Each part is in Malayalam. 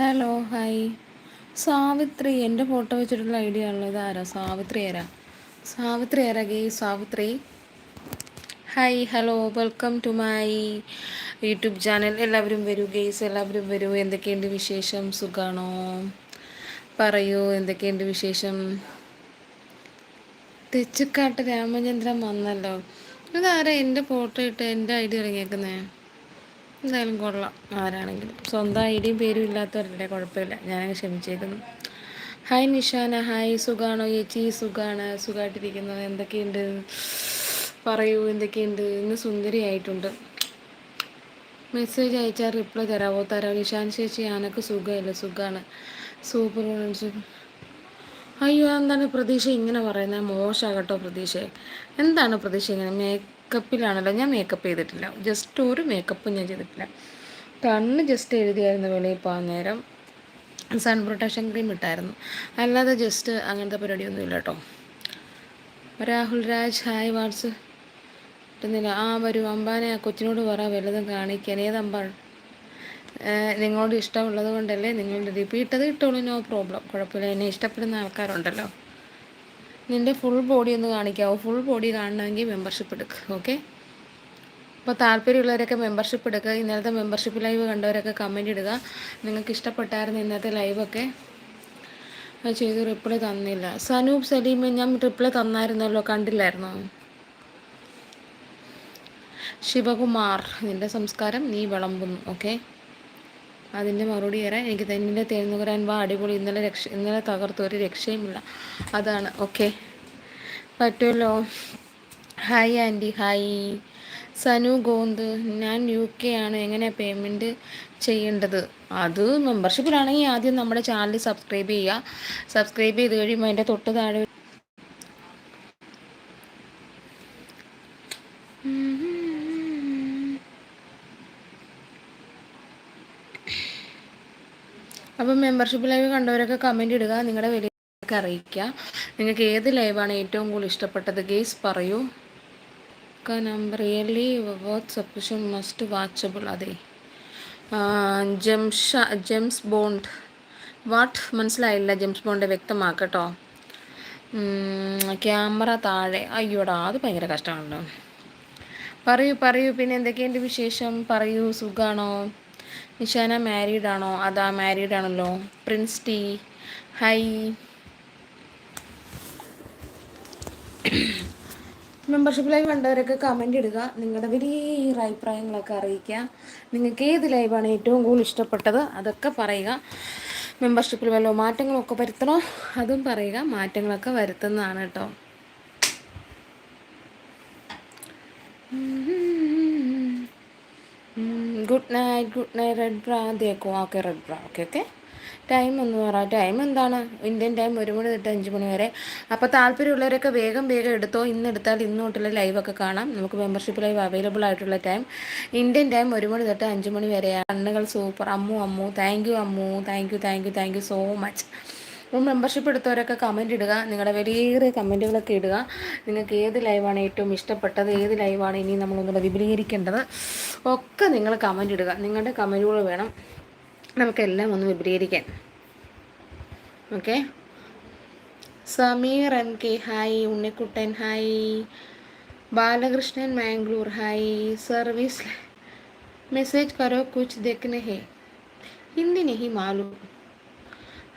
ഹലോ ഹായ് സാവിത്രി എന്റെ ഫോട്ടോ വെച്ചിട്ടുള്ള ഐഡിയ ആണല്ലോ ഇതാരാ സാവിത്രി ആരാ? സാവിത്രി ആരാ ഗേ? Savitri. Hi hello welcome to my YouTube channel എല്ലാവരും വരൂ ഗെയ്സ് എല്ലാവരും വരൂ. എന്തൊക്കെയുണ്ട് വിശേഷം? സുഖാണോ? പറയൂ എന്തൊക്കെയുണ്ട് വിശേഷം? തെച്ചുക്കാട്ട് രാമചന്ദ്രൻ വന്നല്ലോ. ഇതാരാ എന്റെ ഫോട്ടോ ഇട്ട് എന്റെ ഐഡിയ ഇറങ്ങിയേക്കുന്നേ? എന്തായാലും കൊള്ളാം ആരാണെങ്കിലും. സ്വന്തം ഐഡിയും പേരും ഇല്ലാത്തവരല്ലേ കുഴപ്പമില്ല. ഞാനങ്ങ് ക്ഷമിച്ചേക്കുന്നു. ഹായ് നിഷാന ഹായ് സുഖാണോ ചേച്ചി? സുഖാണ്. സുഖമായിട്ടിരിക്കുന്നത് എന്തൊക്കെയുണ്ട്? പറയൂ എന്തൊക്കെയുണ്ട്? ഇന്ന് സുന്ദരിയായിട്ടുണ്ട്. മെസ്സേജ് അയച്ചാൽ റിപ്ലൈ തരാമോ തരാം. നിഷാൻ ചേച്ചി ഞാനൊക്കെ സുഖമല്ല? സുഖമാണ് സൂപ്പർ അയ്യോ എന്താണ് പ്രതീക്ഷ? ഇങ്ങനെ പറയുന്നത്. മോശമാകട്ടോ പ്രതീക്ഷ. എന്താണ് പ്രതീക്ഷ ഇങ്ങനെ? മേക്കപ്പിലാണല്ലോ ഞാൻ മേക്കപ്പ് ചെയ്തിട്ടില്ല. ജസ്റ്റ് ഒരു മേക്കപ്പും ഞാൻ ചെയ്തിട്ടില്ല. കണ്ണ് ജസ്റ്റ് എഴുതിയായിരുന്നു വെളിയിൽ പോകാൻ നേരം സൺ പ്രൊട്ടക്ഷൻ ക്രീം ഇട്ടായിരുന്നു. അല്ലാതെ ജസ്റ്റ് അങ്ങനത്തെ പരിപാടിയൊന്നും ഇല്ല കേട്ടോ രാഹുൽ രാജ് ഹായ് വാട്സ് കിട്ടുന്നില്ല ആ വരൂ അമ്പാനെ ആ കൊച്ചിനോട് പറ വല്ലതും കാണിക്കാൻ ഏതമ്പാണ് നിങ്ങളോട് ഇഷ്ടമുള്ളത് കൊണ്ടല്ലേ നിങ്ങളുടെ റിപ്പീറ്റ് അത് ഇട്ടോളൂ നോ പ്രോബ്ലം കുഴപ്പമില്ല. എന്നെ ഇഷ്ടപ്പെടുന്ന ആൾക്കാരുണ്ടല്ലോ. നിന്റെ ഫുൾ ബോഡി ഒന്ന് കാണിക്കാവോ? ഫുൾ ബോഡി കാണണമെങ്കിൽ മെമ്പർഷിപ്പ് എടുക്കുക ഓക്കെ അപ്പോൾ താല്പര്യമുള്ളവരൊക്കെ മെമ്പർഷിപ്പ് എടുക്കുക ഇന്നലത്തെ മെമ്പർഷിപ്പ് ലൈവ് കണ്ടവരൊക്കെ കമന്റ് ഇടുക. നിങ്ങൾക്ക് ഇഷ്ടപ്പെട്ടായിരുന്നു ഇന്നത്തെ ലൈവൊക്കെ അത് ചെയ്ത് റിപ്ലൈ തന്നില്ല. സനൂപ് സലീം ഞാൻ റിപ്ലൈ തന്നായിരുന്നല്ലോ കണ്ടില്ലായിരുന്നോ? ശിവകുമാർ നിന്റെ സംസ്കാരം നീ വിളമ്പുന്നു ഓക്കെ അതിന്റെ മറുപടി തരാൻ എനിക്ക് തന്നെ തേന്നുകരാൻ വാ അടിപൊളി. ഇന്നലെ രക്ഷ ഇന്നലെ തകർത്ത് ഒരു രക്ഷയുമില്ല. അതാണ്. ഓക്കെ. പറ്റുമല്ലോ ഹായ് ആന്റി ഹായ് സനു ഗോന്ത് ഞാൻ യു കെ ആണ്. എങ്ങനെയാണ് പേയ്മെന്റ് ചെയ്യേണ്ടത്? അത് മെമ്പർഷിപ്പിലാണെങ്കിൽ ആദ്യം നമ്മുടെ ചാനൽ സബ്സ്ക്രൈബ് ചെയ്യുക. സബ്സ്ക്രൈബ് ചെയ്ത് കഴിയുമ്പോൾ അതിന്റെ തൊട്ട് താഴെ അപ്പം മെമ്പർഷിപ്പ് ലൈവ് കണ്ടവരൊക്കെ കമന്റ് ഇടുക നിങ്ങളുടെ വിലയൊക്കെ അറിയിക്കുക. നിങ്ങൾക്ക് ഏത് ലൈവാണ് ഏറ്റവും കൂടുതൽ ഇഷ്ടപ്പെട്ടത്? ഗെയ്സ് പറയൂ. Really worth sufficient must watchable അതെ. ജംഷ ജെംസ് ബോണ്ട്. വാട്ട് മനസ്സിലായില്ല ജെംസ് ബോണ്ട് വ്യക്തമാക്കട്ടോ. ക്യാമറ താഴെ. അയ്യോടാ അത് ഭയങ്കര കഷ്ടമാണല്ലോ. പറയൂ പറയൂ പിന്നെ എന്തൊക്കെയുണ്ട് വിശേഷം? പറയൂ സുഖാണോ? നിഷാന മാരീഡ് ആണോ? അതാ മാരീഡ് ആണല്ലോ. Prince T hi membership live കണ്ടവരൊക്കെ comment ഇടുക. നിങ്ങളുടെ വലിയ അഭിപ്രായങ്ങളൊക്കെ അറിയിക്കുക. നിങ്ങൾക്ക് ഏത് ലൈവാണ് ഏറ്റവും കൂടുതൽ ഇഷ്ടപ്പെട്ടത്? അതൊക്കെ പറയുക. മെമ്പർഷിപ്പിൽ വല്ല മാറ്റങ്ങളൊക്കെ വരുത്തണോ? അതും പറയുക. മാറ്റങ്ങളൊക്കെ വരുത്തുന്നതാണ് കേട്ടോ. Good night good night red bra തേക്കും okay red bra okay okay. Time ഒന്ന് പറ ടൈം എന്താണ്? ഇന്ത്യൻ ടൈം ഒരു മണി തൊട്ട് അഞ്ച് മണി വരെ. അപ്പോൾ താല്പര്യമുള്ളവരൊക്കെ വേഗം വേഗം എടുത്തോ? ഇന്ന് എടുത്താൽ ഇന്ന് തൊട്ടുള്ള ലൈവൊക്കെ കാണാം. നമുക്ക് മെമ്പർഷിപ്പ് ലൈവ് അവൈലബിൾ ആയിട്ടുള്ള ടൈം ഇന്ത്യൻ ടൈം ഒരു മണി തൊട്ട് അഞ്ച് മണി വരെയാണ്. കണ്ണുകൾ super Ammu Ammu. Thank you Ammu. Thank you thank you thank you so much അപ്പോൾ മെമ്പർഷിപ്പ് എടുത്തവരൊക്കെ കമന്റ് ഇടുക. നിങ്ങളുടെ വലിയ കമന്റുകളൊക്കെ ഇടുക. നിങ്ങൾക്ക് ഏത് ലൈവാണ് ഏറ്റവും ഇഷ്ടപ്പെട്ടത് ഏത് ലൈവാണ് ഇനി നമ്മളൊന്നുകൂടെ വിപുലീകരിക്കേണ്ടത് ഒക്കെ നിങ്ങൾ കമന്റ് ഇടുക. നിങ്ങളുടെ കമന്റുകൾ വേണം നമുക്കെല്ലാം ഒന്ന് വിപുലീകരിക്കാൻ. Okay Sameer M K hi Unnikuttan hi Balakrishnan Mangalore hi service message കരോ കുച്ച് ദക്കനെ ഹേ. ഹിന്ദി നെഹി മാലൂം.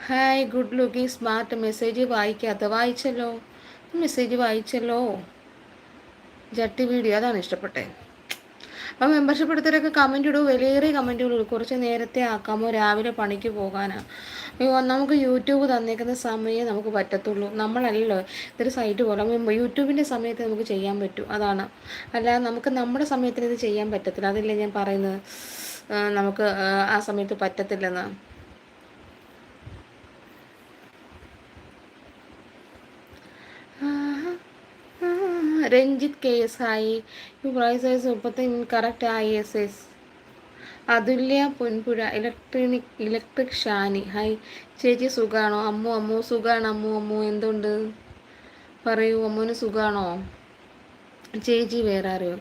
Hi good looking smart message വായിക്കാത്ത വായിച്ചല്ലോ. മെസ്സേജ് വായിച്ചല്ലോ. ജട്ടി വീഡിയോ അതാണ് ഇഷ്ടപ്പെട്ടത് അപ്പോൾ മെമ്പർഷിപ്പ് എടുത്തവരൊക്കെ കമന്റ് ഇടൂ വിലയേറിയ കമന്റുകൾ കുറച്ച് നേരത്തെ ആക്കാമോ? രാവിലെ പണിക്ക് പോകാനാണ് അയ്യോ നമുക്ക് യൂട്യൂബ് തന്നേക്കുന്ന സമയം നമുക്ക് പറ്റത്തുള്ളൂ. നമ്മളല്ലല്ലോ ഇതൊരു സൈറ്റ് പോലെ. യൂട്യൂബിന്റെ സമയത്ത് നമുക്ക് ചെയ്യാൻ പറ്റൂ. അതാണ്. അല്ലാതെ നമുക്ക് നമ്മുടെ സമയത്തിന് ഇത് ചെയ്യാൻ പറ്റത്തില്ല. അതല്ലേ ഞാൻ പറയുന്നത്? നമുക്ക് ആ സമയത്ത് പറ്റത്തില്ലെന്ന്. രഞ്ജിത്ത് കെ എസ് ആയി. യു പ്രൈസ് മുപ്പത്തി correct I S S. Athulya Ponpuzha electronic electric Shani. Hi ചേച്ചി സുഖാണോ? അമ്മു അമ്മു സുഖാണ് അമ്മു അമ്മു. എന്തുണ്ട്? പറയൂ അമ്മുവിന് സുഖാണോ? ചേച്ചി വേറെ അറിയോ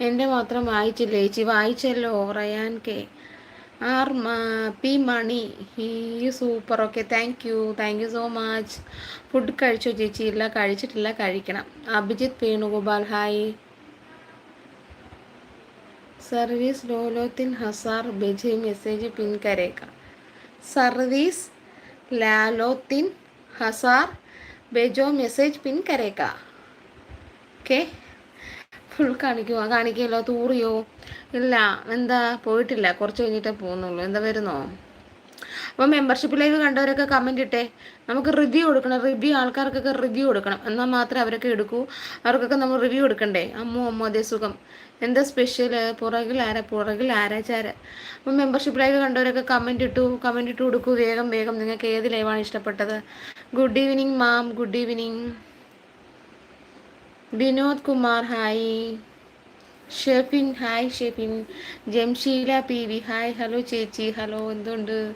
എന്റെ മാത്രം വായിച്ചില്ല? ചേച്ചി വായിച്ചല്ലോ? റയാൻ കെ. ആർ പി മണി. ഈ super. Okay thank you. Thank you so much. Food കഴിച്ചോ ചേച്ചി? ഇല്ല കഴിച്ചിട്ടില്ല. കഴിക്കണം. അഭിജിത്ത് വേണുഗോപാൽ ഹായ്. സർവീസ് ലോലോത്തിൻ ഹസാർ ബെജി മെസ്സേജ് പിൻ കരേക്ക. സർവീസ് ലാലോത്തിൻ ഹസാർ ബെജോ മെസ്സേജ് പിൻ കരേക്ക. ഓക്കെ. ഫുൾ കാണിക്കുമോ കാണിക്കല്ലോ തൂറിയോ? ഇല്ല. എന്താ? പോയിട്ടില്ല. കുറച്ച് കഴിഞ്ഞിട്ടേ പോകുന്നുള്ളൂ. എന്താ വരുന്നോ? അപ്പോൾ മെമ്പർഷിപ്പ് ലൈവ് കണ്ടവരൊക്കെ കമന്റ് ഇട്ടേ. നമുക്ക് റിവ്യൂ കൊടുക്കണം. റിവ്യൂ ആൾക്കാർക്കൊക്കെ റിവ്യൂ കൊടുക്കണം. എന്നാൽ മാത്രമേ അവരൊക്കെ എടുക്കൂ. അവർക്കൊക്കെ നമ്മൾ റിവ്യൂ കൊടുക്കണ്ടേ അമ്മോ അമ്മോ അതേ സുഖം. എന്താ സ്പെഷ്യൽ പുറകിൽ ആരാ? പുറകിൽ ആരാച്ചാര? അപ്പം മെമ്പർഷിപ്പ് ലൈവ് കണ്ടവരൊക്കെ കമന്റ് ഇട്ടു. കമന്റ് ഇട്ട് കൊടുക്കൂ. വേഗം വേഗം. നിങ്ങൾക്ക് ഏത് ലൈവാണ് ഇഷ്ടപ്പെട്ടത്? Good evening ma'am good evening Vinod Kumar hi. Shefin hi Shefin. Jamsheela P V hi. Hello ചേച്ചി ഹലോ. എന്തുണ്ട്?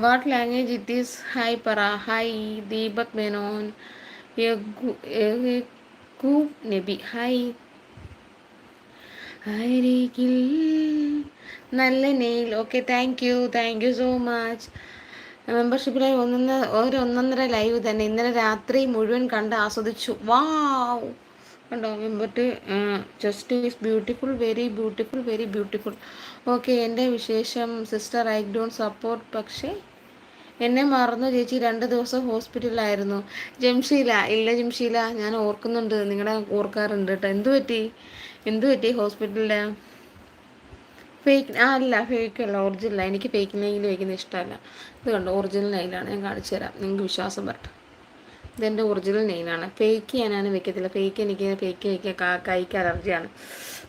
What language it is hi പറ. ഹായ്. ദീപക് മേനോൻ. നബി. ഹായ്. അരികിൽ നല്ല nail. Okay thank you thank you so much membership ഒന്നൊന്ന് ഒന്നൊന്ന ഒരു ഒന്നൊന്നര ലൈവ് തന്നെ. ഇന്നലെ രാത്രി മുഴുവൻ കണ്ട് ആസ്വദിച്ചു. വാവ് കണ്ടോ? മെമ്പർട്ട് just is beautiful very beautiful very beautiful okay എന്റെ വിശേഷം സിസ്റ്റർ ഐ ഡോണ്ട് സപ്പോർട്ട് പക്ഷേ എന്നെ മറന്നു ചേച്ചി രണ്ട് ദിവസം ഹോസ്പിറ്റലിലായിരുന്നു ജംഷീല ഇല്ല ജംഷീല ഞാൻ ഓർക്കുന്നുണ്ട്. നിങ്ങളെ ഓർക്കാറുണ്ട് കേട്ടോ എന്തു പറ്റി? എന്തു പറ്റി ഹോസ്പിറ്റലിൽ ഫേക്ക് അല്ല ഫേക്ക് അല്ല ഒറിജിനൽ എനിക്ക് ഫേക്ക് നെയിൽ വയ്ക്കുന്ന ഇഷ്ടമല്ല. ഇത് കണ്ടോ ഒറിജിനൽ നെയിലാണ് ഞാൻ കാണിച്ചു തരാം. നിങ്ങൾക്ക് വിശ്വാസം പറഞ്ഞു ഇതെന്റെ ഒറിജിനൽ നെയിലാണ് ഫേക്ക് ഞാനാണ് വെക്കത്തില്ല. ഫേക്ക് എനിക്ക് ഫേക്ക് വയ്ക്കുക കൈക്ക് അലർജിയാണ്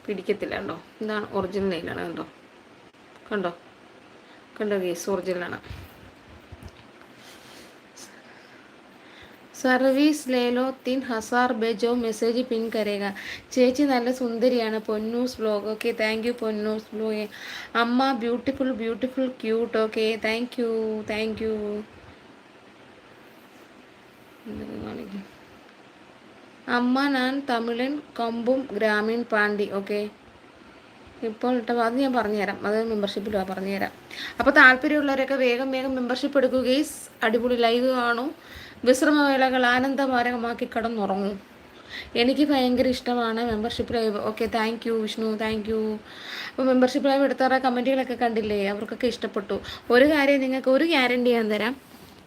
പിടിക്കത്തില്ല കണ്ടോ? ഇതാണ് ഒറിജിനൽ നെയിലാണ് കണ്ടോ? കണ്ടോ? കണ്ടോ കേസ് ഒറിജിനലാണ് സർവീസ് ലേലോ തിൻ ഹസാർ ബെജോ മെസ്സേജ് പിൻ കരയുക ചേച്ചി നല്ല സുന്ദരിയാണ്. Ponnus blog. Okay thank you Ponnus blog. അമ്മ beautiful beautiful cute okay thank you thank you അമ്മ ഞാൻ തമിഴൻ കൊമ്പും ഗ്രാമീൺ പാണ്ടി ഓക്കെ. ഇപ്പോൾ ഇട്ടപ്പോൾ അത് ഞാൻ പറഞ്ഞുതരാം. അത് മെമ്പർഷിപ്പിലാണ് പറഞ്ഞുതരാം. അപ്പോൾ താല്പര്യമുള്ളവരൊക്കെ വേഗം വേഗം മെമ്പർഷിപ്പ് എടുക്കുകയും അടിപൊളി ലൈവ് കാണും. വിശ്രമവേളകൾ ആനന്ദമാരകമാക്കി കടന്നുറങ്ങും. എനിക്ക് ഭയങ്കര ഇഷ്ടമാണ് membership live okay thank you Vishnu thank you അപ്പോൾ മെമ്പർഷിപ്പ് ലൈവ് എടുത്തവരുടെ കമന്റുകളൊക്കെ കണ്ടില്ലേ? അവർക്കൊക്കെ ഇഷ്ടപ്പെട്ടു. ഒരു കാര്യം നിങ്ങൾക്ക് ഒരു ഗ്യാരണ്ടി ഞാൻ തരാം.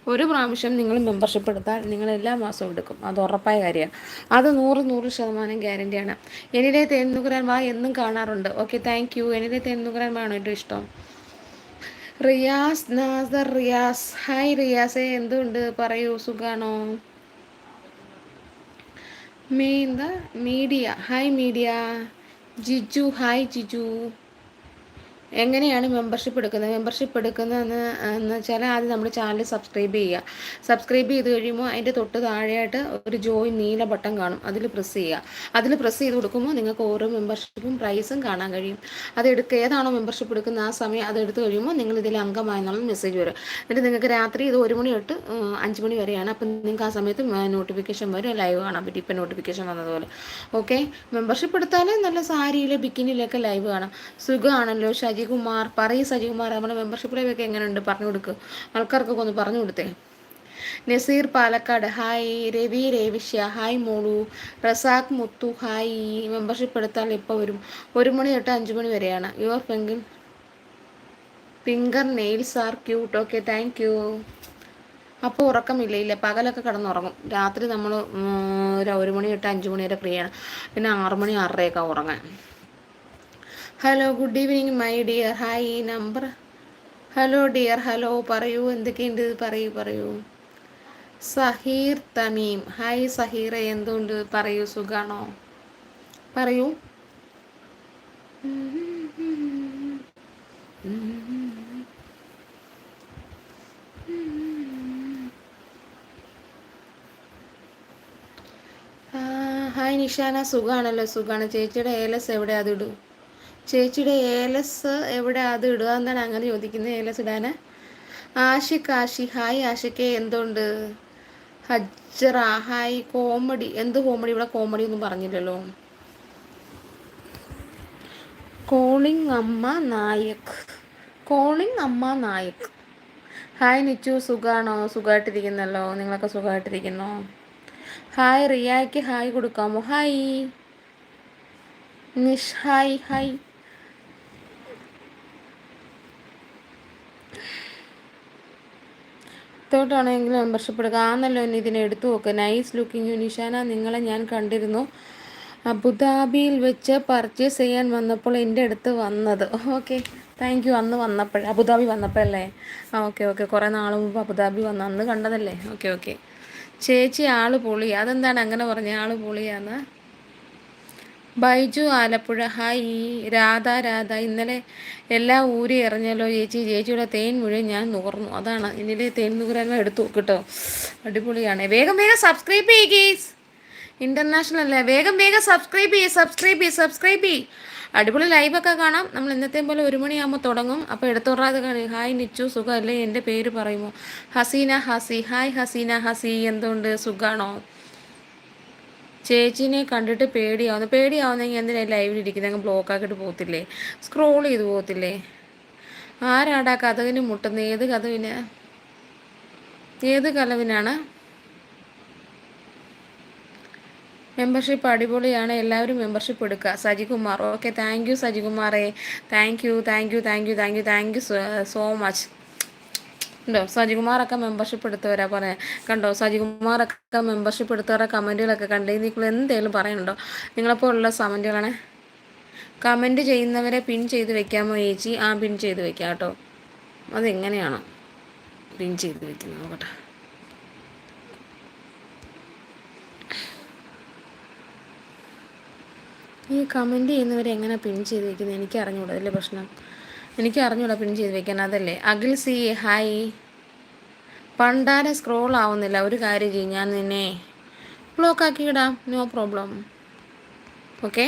ഒരു പ്രാവശ്യം നിങ്ങൾ മെമ്പർഷിപ്പ് എടുത്താൽ നിങ്ങൾ എല്ലാ മാസവും എടുക്കും. അത് ഉറപ്പായ കാര്യമാണ്. അത് നൂറ് നൂറ് ശതമാനം ഗ്യാരണ്ടിയാണ് എനിലെ തേന്നുകുരാൻ വാ എന്നും കാണാറുണ്ട്. ഓക്കെ താങ്ക് യു എനിലെ തേന്നുകുരാൻ വേണോ ഏറ്റവും ഇഷ്ടം? റിയാസ് നാസർ റിയാസ്. ഹായ് റിയാസെ എന്തുണ്ട്? പറയൂ സുഖാണോ? മീന്ത media. Hi media. Jiju hi Jiju. എങ്ങനെയാണ് മെമ്പർഷിപ്പ് എടുക്കുന്നത്? മെമ്പർഷിപ്പ് എടുക്കുന്നതെന്ന് എന്ന് വെച്ചാൽ ആദ്യം നമ്മൾ ചാനൽ സബ്സ്ക്രൈബ് ചെയ്യുക. സബ്സ്ക്രൈബ് ചെയ്ത് കഴിയുമ്പോൾ അതിന്റെ തൊട്ട് താഴെയായിട്ട് ഒരു ജോയിൻ നീല ബട്ടൺ കാണും. അതിൽ പ്രസ് ചെയ്യുക. അതിൽ പ്രസ് ചെയ്ത് കൊടുക്കുമ്പോൾ നിങ്ങൾക്ക് ഓരോ മെമ്പർഷിപ്പും പ്രൈസും കാണാൻ കഴിയും. അത് എടുക്കുക ഏതാണോ മെമ്പർഷിപ്പ് എടുക്കുന്ന ആ സമയം അത് എടുത്തു കഴിയുമ്പോൾ നിങ്ങൾ ഇതിൽ അംഗമായെന്നുള്ള മെസ്സേജ് വരും. എന്നിട്ട് നിങ്ങൾക്ക് രാത്രി ഇത് ഒരു മണി തൊട്ട് അഞ്ച് മണി വരെയാണ്. അപ്പം നിങ്ങൾക്ക് ആ സമയത്ത് നോട്ടിഫിക്കേഷൻ വരും ലൈവ് കാണാൻ പറ്റും. ഇപ്പം നോട്ടിഫിക്കേഷൻ വന്നതുപോലെ. ഓക്കെ മെമ്പർഷിപ്പ് എടുത്താൽ നല്ല സാരിയിൽ ബിക്കിനിലൊക്കെ ലൈവ് കാണാം. സുഖമാണല്ലോ ഷജി. സജികുമാർ പറയൂ സജികുമാർ നമ്മുടെ മെമ്പർഷിപ്പ് ലൈവൊക്കെ എങ്ങനെയുണ്ട്? പറഞ്ഞു കൊടുക്കുക ആൾക്കാർക്കൊക്കെ ഒന്ന് പറഞ്ഞു കൊടുത്തേ. നസീർ പാലക്കാട്. ഹായ് രവി രേവിഷ്യ. ഹായ് മോളു. റസാഖ് മുത്തു. ഹായ്. മെമ്പർഷിപ്പ് എടുത്താൽ ഇപ്പോൾ വരും? ഒരു മണി തൊട്ട് അഞ്ച് മണി വരെയാണ്. Your പെങ്കിൻ finger nails are cute okay thank you അപ്പോൾ ഉറക്കമില്ല ഇല്ല. പകലൊക്കെ കിടന്നുറങ്ങും. രാത്രി നമ്മൾ ഒരു മണി തൊട്ട് അഞ്ച് മണി വരെ ഫ്രീ ആണ്. പിന്നെ ആറ് മണി ആറരയൊക്കെ ഉറങ്ങാൻ. Hello good evening my dear hi ഈ നമ്പർ ഹലോ ഡിയർ ഹലോ പറയൂ. എന്തൊക്കെയുണ്ട്? പറയൂ പറയൂ. സഹീർ തമീം. ഹായ് സഹീർ എന്തുണ്ട്? പറയൂ സുഖാണോ? പറയൂ. ഹായ് നിഷാന. സുഖാണല്ലോ സുഖാണ്. ചേച്ചിയുടെ ഏലസ് എവിടെ? അതിടൂ ചേച്ചിയുടെ ഏലസ് എവിടെ? അത് ഇടുക എന്നാണ് അങ്ങനെ ചോദിക്കുന്നത് ഏലസ് ഇടാൻ ആഷിഖ് ആഷി. ഹായ് ആഷിക്ക് എന്തുണ്ട്? Hajra hi comedy. എന്ത് കോമഡി? ഇവിടെ കോമഡി ഒന്നും പറഞ്ഞില്ലല്ലോ. കോളിംഗ് അമ്മ നായക്. കോളിംഗ് അമ്മ നായക്. ഹായ് നിച്ചു സുഖാണോ? സുഖമായിട്ടിരിക്കുന്നല്ലോ നിങ്ങളൊക്കെ സുഖമായിട്ടിരിക്കുന്നോ ഹായ് റിയായ്ക്ക് ഹായ് കൊടുക്കാമോ? Hi. Nish hi hi. ത്തോട്ടാണെങ്കിലും membership എടുക്കുക ആന്നല്ലോ എന്നെ ഇതിനെ എടുത്തു നോക്ക്. Nice looking you Nishana. നിങ്ങളെ ഞാൻ കണ്ടിരുന്നു. അബുദാബിയിൽ വെച്ച് പർച്ചേസ് ചെയ്യാൻ വന്നപ്പോൾ എന്റെ അടുത്ത് വന്നത്. ഓക്കെ താങ്ക് യു അന്ന് വന്നപ്പോഴേ അബുദാബി വന്നപ്പോഴല്ലേ? ആ ഓക്കെ ഓക്കെ കുറേ നാൾ മുമ്പ് അബുദാബി വന്ന അന്ന് കണ്ടതല്ലേ? ഓക്കെ ഓക്കെ ചേച്ചി ആൾ പൊളി അതെന്താണ് അങ്ങനെ പറഞ്ഞ? ആൾ പൊളിയാന്ന്? ബൈജു ആലപ്പുഴ. ഹായ് രാധ രാധ. ഇന്നലെ എല്ലാ ഊരി എറിഞ്ഞല്ലോ ചേച്ചി. ചേച്ചിയുടെ തേൻ മുഴുവൻ ഞാൻ നുകർന്നു അതാണ് ഇന്നലെ തേൻ നുകരാൻ എടുത്തു കേട്ടോ അടിപൊളിയാണ്. വേഗം വേഗം സബ്സ്ക്രൈബ് ചെയ്യുകീസ് ഇന്റർനാഷണൽ അല്ലേ? വേഗം വേഗം സബ്സ്ക്രൈബ് ചെയ്യ് സബ്സ്ക്രൈബ് ചെയ്യ് സബ്സ്ക്രൈബ് ചെയ്യ്. അടിപൊളി ലൈവൊക്കെ കാണാം. നമ്മൾ ഇന്നത്തെ പോലെ ഒരു മണിയാകുമ്പോൾ തുടങ്ങും. അപ്പോൾ എടുത്തോറാതെ കാണി. ഹായ് നിച്ചു. സുഖമല്ലേ? എന്റെ പേര് പറയുമോ? ഹസീന ഹസി. ഹായ് ഹസീന ഹസി. എന്തുകൊണ്ട് സുഖാണോ? ചേച്ചീനെ കണ്ടിട്ട് പേടിയാവുന്നു. പേടിയാവുന്നെങ്കിൽ എന്തിനാ ലൈവിൽ ഇരിക്കുന്നത് അങ്ങ് ബ്ലോക്ക് ആക്കിയിട്ട് പോകത്തില്ലേ? സ്ക്രോൾ ചെയ്ത് പോകത്തില്ലേ? ആരാടാ കഥവിന് മുട്ടുന്നത്? ഏത് കഥവിന് ഏത് കലവിനാണ്? മെമ്പർഷിപ്പ് അടിപൊളിയാണ്. എല്ലാവരും മെമ്പർഷിപ്പ് എടുക്കുക. Sajikumar. Okay thank you സജികുമാറേ. Thank you thank you thank you thank you thank you so much ഉണ്ടോ? സജികുമാറൊക്കെ മെമ്പർഷിപ്പ് എടുത്തവരാ പറയാം കണ്ടോ? സജികുമാറൊക്കെ മെമ്പർഷിപ്പ് എടുത്തവരുടെ കമന്റുകളൊക്കെ കണ്ടേ നിങ്ങൾ എന്തെങ്കിലും പറയുന്നുണ്ടോ നിങ്ങളെപ്പോലുള്ള കമന്റുകളാണ് കമന്റ് ചെയ്യുന്നവരെ പിൻ ചെയ്ത് വെക്കാമോ ചേച്ചി? ആ പിൻ ചെയ്ത് വെക്കാം കേട്ടോ. അതെങ്ങനെയാണോ? പിൻ ചെയ്ത് വെക്കുന്നത് നോക്കട്ടെ. ഈ കമന്റ് ചെയ്യുന്നവരെ എങ്ങനെ പിൻ ചെയ്ത് വെക്കുന്നത്? എനിക്ക് അറിഞ്ഞുകൂടാ പ്രശ്നം. എനിക്ക് അറിഞ്ഞൂടാ പിൻ ചെയ്ത് വെക്കാൻ അതല്ലേ? Akhil C hi. പണ്ടാരെ സ്ക്രോൾ ആവുന്നില്ല. ഒരു കാര്യം ചെയ്യും ഞാൻ നിന്നെ ബ്ലോക്ക് ആക്കി ഇടാം no problem okay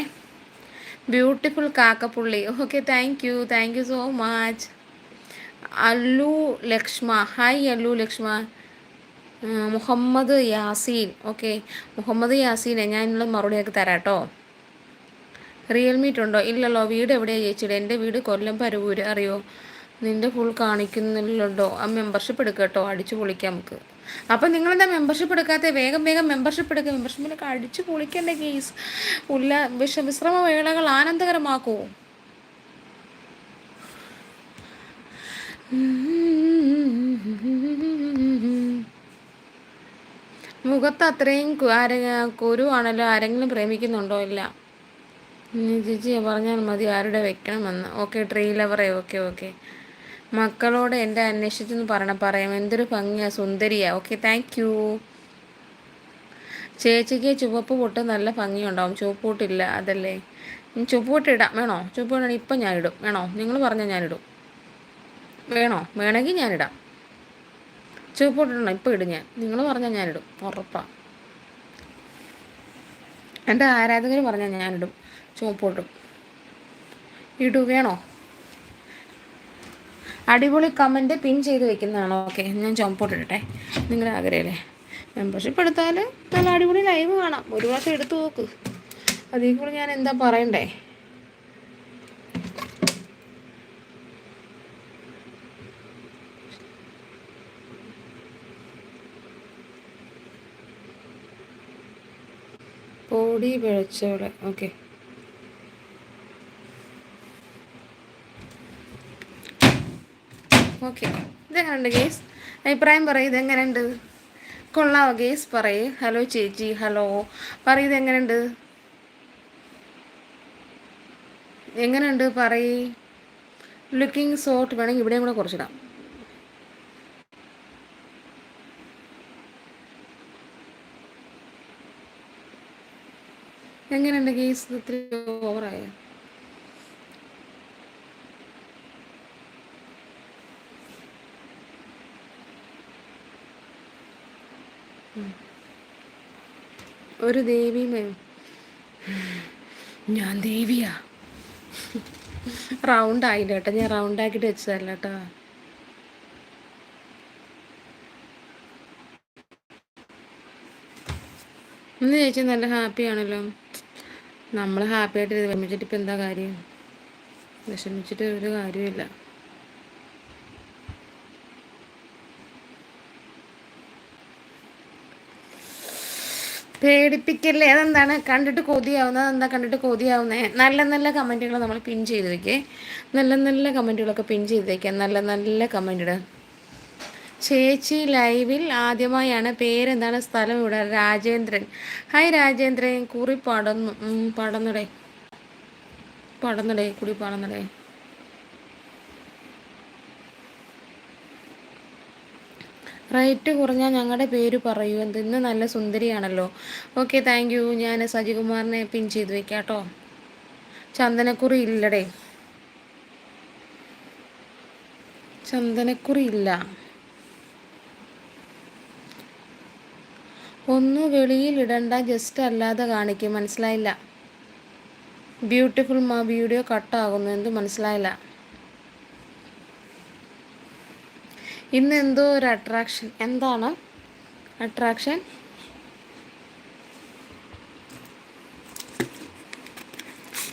beautiful കാക്കപ്പുള്ളി. Okay thank you thank you so much Allu Lakshma. Hi Allu Lakshma. Muhammad Yaseen. Okay Muhammad യാസീനെ ഞാൻ ഇന്നുള്ള മറുപടിയൊക്കെ തരാം കേട്ടോ റിയൽമീറ്റ് ഉണ്ടോ ഇല്ലല്ലോ. വീട് എവിടെയാണ് ചേച്ചിയുടെ എന്റെ വീട് കൊല്ലം പരവൂര്. അറിയോ? നിന്റെ ഫുൾ കാണിക്കുന്നില്ലല്ലോ. ആ മെമ്പർഷിപ്പ് എടുക്കുക കേട്ടോ അടിച്ചു പൊളിക്കാം നമുക്ക്. അപ്പം നിങ്ങളെന്താ മെമ്പർഷിപ്പ് എടുക്കാത്ത? വേഗം വേഗം മെമ്പർഷിപ്പ് എടുക്കുക മെമ്പർഷിപ്പിനൊക്കെ അടിച്ചു പൊളിക്കേണ്ട കേസ് ഉല്ല വിഷ വിശ്രമ വേളകൾ ആനന്ദകരമാക്കൂ. മുഖത്ത് അത്രയും കുരുവാണല്ലോ? ആരെങ്കിലും പ്രേമിക്കുന്നുണ്ടോ? ഇല്ല. ചേച്ചി പറഞ്ഞാൽ മതി ആരുടെ വെക്കണമെന്ന്. ഓക്കെ ട്രീ ലവറേ ഓക്കെ ഓക്കെ മക്കളോട് എന്റെ അന്വേഷിച്ചെന്ന് പറയണം പറയാം. എന്തൊരു ഭംഗിയാ സുന്ദരിയാ. ഓക്കെ താങ്ക് യു ചേച്ചിക്ക് ചുവപ്പ് പൊട്ട് നല്ല ഭംഗിയുണ്ടാവും. ചുവപ്പ് പൊട്ടില്ല അതല്ലേ? ചുവപ്പ് പൊട്ട് ഇടാം. വേണോ? ചുവപ്പ് പൊട്ടാണ് ഇപ്പം ഞാനിടും. വേണോ? നിങ്ങൾ പറഞ്ഞാൽ ഞാനിടും. വേണോ? വേണമെങ്കിൽ ഞാനിടാം. ചുവപ്പ് പൊട്ടിടണം ഇപ്പം ഇടും ഞാൻ. നിങ്ങൾ പറഞ്ഞാൽ ഞാനിടും. ഉറപ്പാണ് എന്റെ ആരാധകർ പറഞ്ഞാൽ ഞാനിടും. ചുവപ്പോട്ടും. ഇടുകയാണോ? അടിപൊളി കമന്റ് പിൻ ചെയ്ത് വെക്കുന്നതാണോ? ഓക്കെ ഞാൻ ചുമപ്പോട്ടിട്ടെ നിങ്ങളുടെ ആഗ്രഹമല്ലേ? മെമ്പർഷിപ്പ് എടുത്താൽ നല്ല അടിപൊളി ലൈവ് കാണാം. ഒരു പ്രാവശ്യം എടുത്തു നോക്ക്. അതിൽ കൂടെ ഞാൻ എന്താ പറയണ്ടേ? പൊടി പിഴച്ചോളെ ഓക്കെ ഓക്കെ ഇതെങ്ങനെയുണ്ട് ഗേസ് അഭിപ്രായം പറയും ഇതെങ്ങനെയുണ്ട് കൊള്ളാവോ ഗേസ് പറയേ. ഹലോ ചേച്ചി. ഹലോ പറയും ഇതെങ്ങനെയുണ്ട് എങ്ങനെയുണ്ട് പറയ്. ലുക്കിംഗ് സോട്ട് വേണമെങ്കിൽ ഇവിടെയും കൂടെ കുറച്ചിടാം. എങ്ങനെയുണ്ട് ഗേസ് ഇത്തിരി ഓവറായ ഒരു ദേവിമേ ഞാൻ ദേവിയാ. റൗണ്ട് ആയില്ല കേട്ടോ. ഞാൻ റൗണ്ട് ആക്കിയിട്ട് വെച്ചതല്ല കേട്ടോ. ഇന്ന് ചേച്ചി നല്ല ഹാപ്പിയാണല്ലോ നമ്മൾ ഹാപ്പി ആയിട്ട് വിഷമിച്ചിട്ട് ഇപ്പം എന്താ കാര്യം? വിഷമിച്ചിട്ട് ഒരു കാര്യമില്ല പേടിപ്പിക്കല്ലേ? അതെന്താണ്? കണ്ടിട്ട് കൊതിയാവുന്നത് എന്താ കണ്ടിട്ട് കൊതിയാവുന്നേ? നല്ല നല്ല കമന്റുകൾ നമ്മൾ പിൻ ചെയ്ത് വെക്കേ നല്ല നല്ല കമന്റുകളൊക്കെ പിൻ ചെയ്ത് വെക്കാം നല്ല നല്ല കമന്റുകൾ ചേച്ചി ലൈവിൽ ആദ്യമായാണ്. പേരെന്താണ്? സ്ഥലം ഇവിടെ. രാജേന്ദ്രൻ. ഹായ് രാജേന്ദ്രൻ. കുറി പടന്നു പടന്നടേ. പടന്നടേ കുടി പടന്നടേ. റേറ്റ് കുറഞ്ഞാൽ ഞങ്ങളുടെ പേര് പറയൂ. എന്ത് ഇന്ന് നല്ല സുന്ദരിയാണല്ലോ. ഓക്കെ താങ്ക് യു ഞാൻ സജികുമാറിനെ പിൻ ചെയ്ത് വെക്കാം കേട്ടോ ചന്ദനക്കുറി ഇല്ലടേ. ചന്ദനക്കുറി ഇല്ല. ഒന്ന് വെളിയിൽ ഇടണ്ട ജസ്റ്റ് അല്ലാതെ കാണിക്കും. മനസ്സിലായില്ല. ബ്യൂട്ടിഫുൾ മാ വീഡിയോ കട്ടാകുന്നു എന്ത് മനസ്സിലായില്ല. ഇന്ന് എന്തോ ഒരു അട്രാക്ഷൻ എന്താണ് അട്രാക്ഷൻ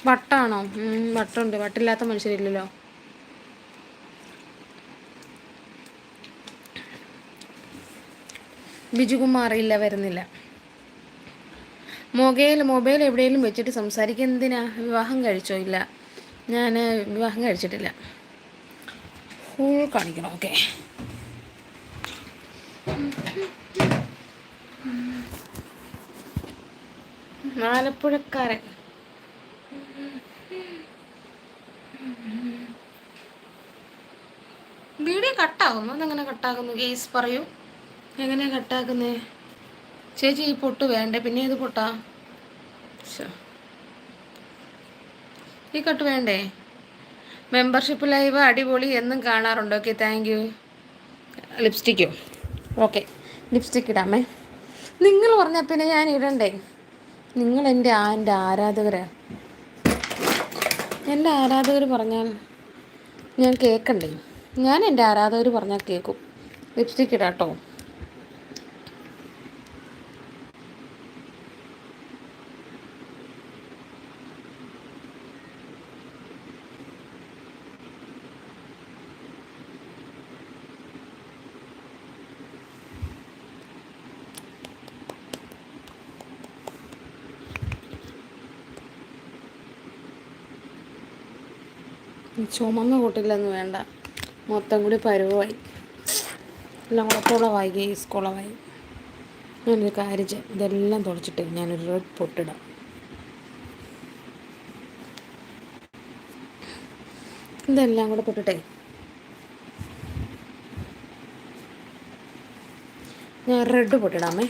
വട്ടാണോ? വട്ടുണ്ട്. വട്ടില്ലാത്ത മനുഷ്യരില്ലല്ലോ. ബിജുകുമാർ ഇല്ല വരുന്നില്ല. മൊബൈൽ മൊബൈൽ എവിടെയെങ്കിലും വെച്ചിട്ട് സംസാരിക്കുക എന്തിനാ? വിവാഹം കഴിച്ചോ? ഇല്ല. ഞാൻ വിവാഹം കഴിച്ചിട്ടില്ല. ഫുൾ കാണിക്കണം. ഓക്കെ ആലപ്പുഴക്കാരൻ. വീഡിയോ കട്ടാകുന്നു അതെങ്ങനെ കട്ടാകുന്നു? കേസ് പറയൂ. എങ്ങനെയാ കട്ടാക്കുന്നേ? ചേച്ചി ഈ പൊട്ട് വേണ്ടേ? പിന്നെ ഏത് പൊട്ടാ? ഈ കട്ട് വേണ്ടേ? മെമ്പർഷിപ്പ് ലൈവ് അടിപൊളി എന്നും കാണാറുണ്ട്. ഓക്കെ താങ്ക് യു ലിപ്സ്റ്റിക്കോ? ഓക്കെ ലിപ്സ്റ്റിക്ക് ഇടാമേ. നിങ്ങൾ പറഞ്ഞാൽ പിന്നെ ഞാൻ ഇടണ്ടേ? നിങ്ങൾ എന്റെ ആ എന്റെ ആരാധകരാണ് എന്റെ ആരാധകർ പറഞ്ഞാൽ ഞാൻ കേൾക്കണ്ടേ ഞാൻ എന്റെ ആരാധകർ പറഞ്ഞാൽ കേൾക്കും ലിപ്സ്റ്റിക്ക് ഇടാട്ടോ. ചുമന്ന് കൂട്ടില്ലെന്ന് വേണ്ട. മൊത്തം കൂടി പരുവായി എല്ലാം കൂടെ കുളമായി ഗേസ് കുളമായി ഞാനൊരു കാര്യം ചെയ്യാം. ഇതെല്ലാം തുടച്ചിട്ട് ഞാനൊരു റെഡ് പൊട്ടിടാം ഇതെല്ലാം കൂടെ പൊട്ടിട്ടെ. ഞാൻ റെഡ് പൊട്ടിടാമേ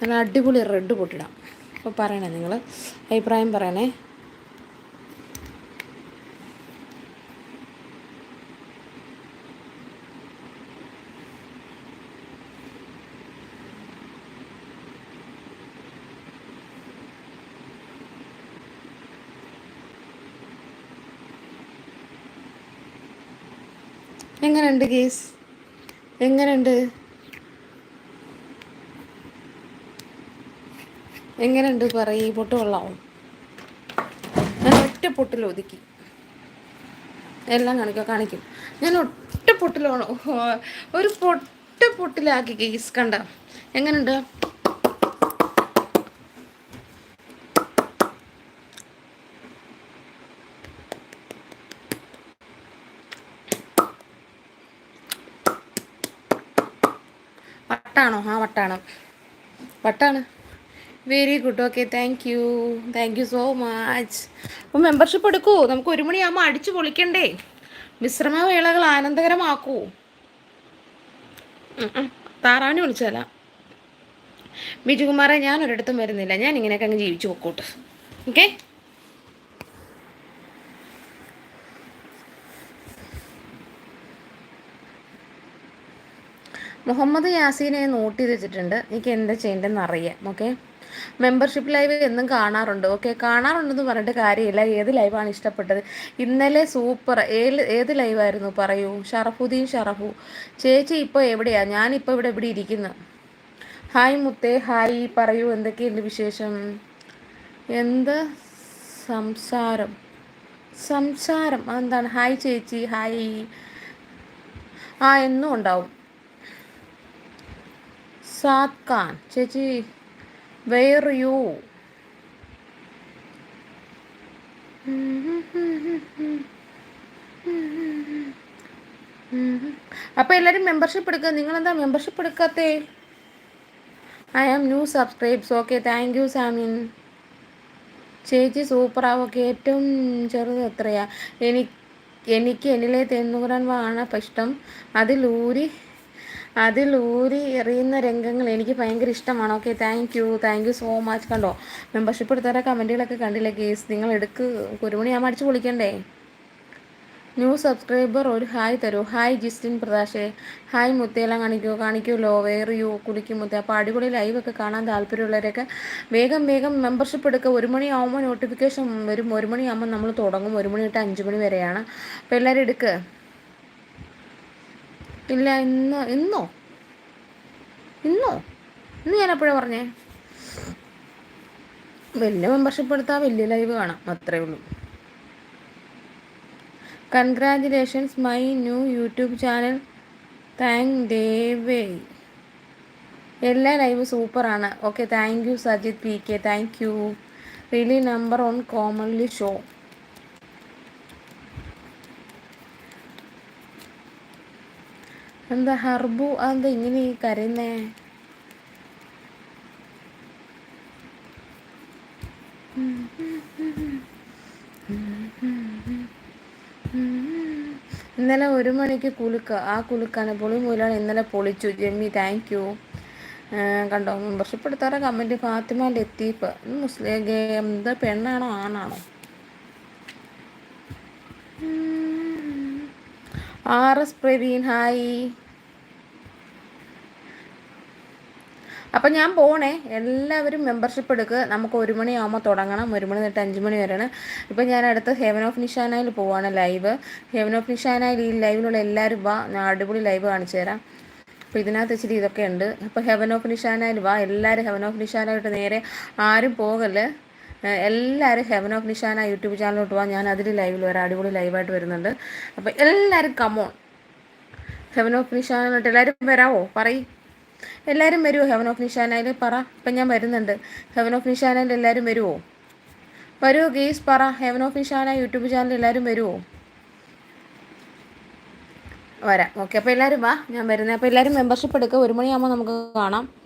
നല്ല അടിപൊളി റെഡ് പൊട്ടിടാം അപ്പോൾ പറയണേ നിങ്ങൾ അഭിപ്രായം പറയണേ. എങ്ങനെയുണ്ട് ഗേസ്? എങ്ങനെയുണ്ട്? എങ്ങനെയുണ്ട് പറയ് പൊട്ട് കൊള്ളാവും ഞാൻ ഒറ്റ പൊട്ടിൽ ഒതുക്കി. എല്ലാം കാണിക്കാം കാണിക്കും. ഞാൻ ഒറ്റ പൊട്ടിലാണോ ഒരു പൊട്ട പൊട്ടിലാക്കി ഗേസ് കണ്ട? എങ്ങനെയുണ്ട്? വട്ടാണോ. വട്ടാണ്. Very good okay thank you thank you so much അപ്പോൾ മെമ്പർഷിപ്പ് എടുക്കൂ. നമുക്ക് ഒരു മണിയാകുമ്പോൾ അടിച്ചു പൊളിക്കണ്ടേ? വിശ്രമവേളകൾ ആനന്ദകരമാക്കൂ. താറാവിനെ വിളിച്ചാല ബിജുകുമാറെ ഞാൻ ഒരിടത്തും വരുന്നില്ല. ഞാൻ ഇങ്ങനെയൊക്കെ അങ്ങ് ജീവിച്ചു പോക്കോട്ട്. ഓക്കെ മുഹമ്മദ് യാസീനെ നോട്ട് ചെയ്ത് വെച്ചിട്ടുണ്ട്. എനിക്ക് എന്താ ചെയ്യേണ്ടതെന്ന് അറിയാം. ഓക്കെ മെമ്പർഷിപ്പ് ലൈവ് എന്നും കാണാറുണ്ട്. ഓക്കെ കാണാറുണ്ടെന്ന് പറഞ്ഞിട്ട് കാര്യമില്ല. ഏത് ലൈവാണ് ഇഷ്ടപ്പെട്ടത്? ഇന്നലെ സൂപ്പർ. ഏത് ഏത് ലൈവായിരുന്നു പറയൂ. ഷറഫുദ്ദീൻ ഷറഫു. ചേച്ചി ഇപ്പോൾ എവിടെയാ? ഞാനിപ്പോൾ ഇവിടെ എവിടെ ഇരിക്കുന്നു. ഹായ് മുത്തേ. ഹായ് പറയൂ. എന്തൊക്കെയുണ്ട് വിശേഷം? എന്ത്? സംസാരം. സംസാരം. എന്താണ് ഹായ് ചേച്ചി. ഹായ് ആ എന്നും ഉണ്ടാവും. സാത് ഖാൻ. ചേച്ചി വെയർ യു അപ്പോൾ എല്ലാരും മെമ്പർഷിപ്പ് എടുക്കുക നിങ്ങളെന്താ membership എടുക്കാത്തേ? I am new subscribes okay thank you Samin ചേച്ചി സൂപ്പറാ ഓക്കെ ഏറ്റവും ചെറുത് എത്രയാ? എനിക്ക് എനിക്ക് എന്നിലെ തെന്നുകുറാൻ വാണ ഇഷ്ടം. അതിലൂരി അതിലൂരി എറിയുന്ന രംഗങ്ങൾ എനിക്ക് ഭയങ്കര ഇഷ്ടമാണ്. Okay thank you thank you so much കണ്ടോ? മെമ്പർഷിപ്പ് എടുത്തവരെ കമന്റുകളൊക്കെ കണ്ടില്ലേ കേസ്? നിങ്ങൾ എടുക്ക്. ഒരു ഞാൻ അടിച്ച് വിളിക്കണ്ടേ ന്യൂ സബ്സ്ക്രൈബർ ഒരു ഹായ് തരൂ. ഹായ് ജിസ്റ്റിൻ പ്രകാശേ ഹായ് മുത്തയെല്ലാം കാണിക്കൂ കാണിക്കുമല്ലോ വേറെ യു കുളിക്കും മുത്ത. അപ്പോൾ അടിപൊളി ലൈവൊക്കെ കാണാൻ താല്പര്യമുള്ളവരൊക്കെ വേഗം വേഗം മെമ്പർഷിപ്പ് എടുക്കുക ഒരു മണിയാകുമ്പോൾ നോട്ടിഫിക്കേഷൻ വരും. ഒരു മണിയാകുമ്പോൾ നമ്മൾ തുടങ്ങും. ഒരു മണി തൊട്ട് അഞ്ച് മണി വരെയാണ്. അപ്പോൾ എല്ലാവരും എടുക്കുക ഇല്ല ഇന്ന് ഇന്നോ? ഇന്നോ? ഇന്ന് ഞാൻ എപ്പോഴാ പറഞ്ഞേ? വലിയ മെമ്പർഷിപ്പ് എടുത്താൽ വലിയ ലൈവ് കാണാം അത്രേ ഉള്ളൂ. Congratulations my new YouTube channel thank ദേവേ എല്ലാ ലൈവ് സൂപ്പറാണ്. Okay thank you Sajith P K thank you really number on commonly show എന്താ ഹർബു? അതെന്താ ഇങ്ങനെ കരയുന്നേ? ഇന്നലെ ഒരു മണിക്ക് കുലുക്ക ആ കുലുക്കാണ് പൊളി മൂലാണ് ഇന്നലെ പൊളിച്ചു. ജമ്മി താങ്ക് യു കണ്ടോ? മെമ്പർഷിപ്പ് എടുത്താറ കമന്റ് ഫാത്തിമ ലത്തീഫ് മുസ്ലിം എന്താ പെണ്ണാണോ ആണാണോ? R S Praveen hi. അപ്പം ഞാൻ പോണേ. എല്ലാവരും മെമ്പർഷിപ്പ് എടുക്കുക നമുക്ക് ഒരു മണിയാകുമ്പോൾ തുടങ്ങണം. ഒരു മണി തൊട്ട് അഞ്ച് മണി വരെയാണ്. ഇപ്പം ഞാൻ അടുത്ത് ഹെവൻ ഓഫ് നിഷാനായിൽ പോവാണ് ലൈവ് ഹെവൻ ഓഫ് നിഷാനായിൽ ഈ ലൈവിലുള്ള എല്ലാവരും വാ. ഞാൻ അടിപൊളി ലൈവ് കാണിച്ചു തരാം. അപ്പോൾ ഇതിനകത്ത് ഇച്ചിരി ഇതൊക്കെ ഉണ്ട്. അപ്പോൾ ഹെവൻ ഓഫ് നിഷാനായിൽ വാ. എല്ലാവരും ഹെവൻ ഓഫ് നിഷാനായിട്ട് നേരെ ആരും പോകല്ലേ എല്ലാവരും ഹെവൻ ഓഫ് നിഷാന യൂട്യൂബ് ചാനലിലോട്ട് പോകാം ഞാൻ അതിൽ ലൈവിൽ വരാം. അടിപൊളി ലൈവായിട്ട് വരുന്നുണ്ട്. അപ്പോൾ എല്ലാവരും കമോൺ ഹെവൻ ഓഫ് നിഷാനോട്ട് എല്ലാവരും വരാവോ? പറയും. എല്ലാവരും വരുമോ ഹെവൻ ഓഫ് നിഷാനയിൽ പറ. ഇപ്പം ഞാൻ വരുന്നുണ്ട്. ഹെവൻ ഓഫ് നിഷാനയിൽ എല്ലാവരും വരുമോ വരുമോ ഗെയ്സ് പറ. Heaven of Nishana YouTube channel എല്ലാവരും വരുമോ വരാം. ഓക്കെ അപ്പോൾ എല്ലാവരും വാ. ഞാൻ വരുന്നത് അപ്പോൾ എല്ലാവരും മെമ്പർഷിപ്പ് എടുക്കുക ഒരു മണിയാകുമ്പോൾ നമുക്ക് കാണാം.